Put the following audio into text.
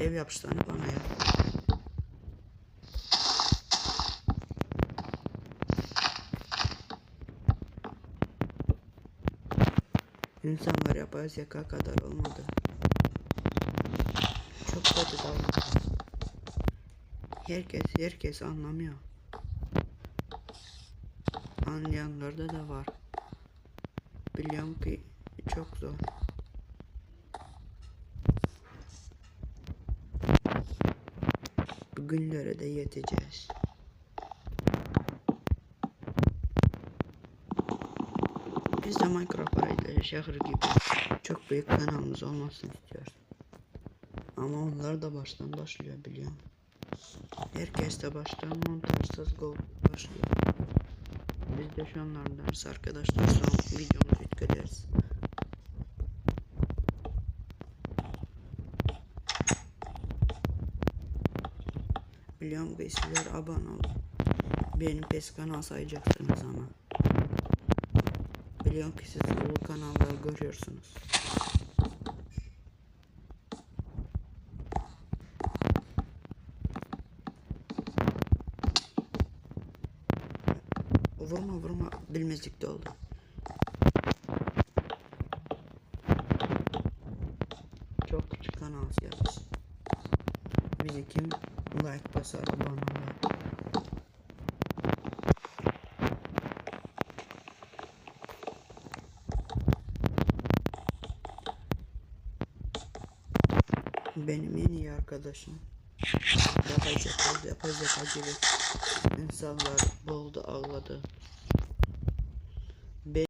Ev yapışlarını bana yap. İnsanlar yapay zeka kadar olmadı. Çok kötü davranıyor. Herkes herkes anlamıyor. Anlayanlarda da var. Biliyorum ki çok zor. Bugünlere de yeteceğiz. Biz de Minecraft parayla şehir gibi çok büyük kanalımız olmasını istiyoruz. Ama onlar da baştan başlıyor biliyorum. Herkes de baştan montajsız go başlıyor. Biz de şu anlardanız arkadaşlar son videomuzu yükleriz. Biliyorum ki sizler abone olun. Benim pes kanal sayacaksınız ama. Biliyorum ki siz bu kanalları görüyorsunuz. Vurma vurma bilmezlikte oldu. Çok küçük kanal yalnız. Bizi kim like basar abone olur. Benim en iyi arkadaşım. Yapay zeka gibi insanlar buldu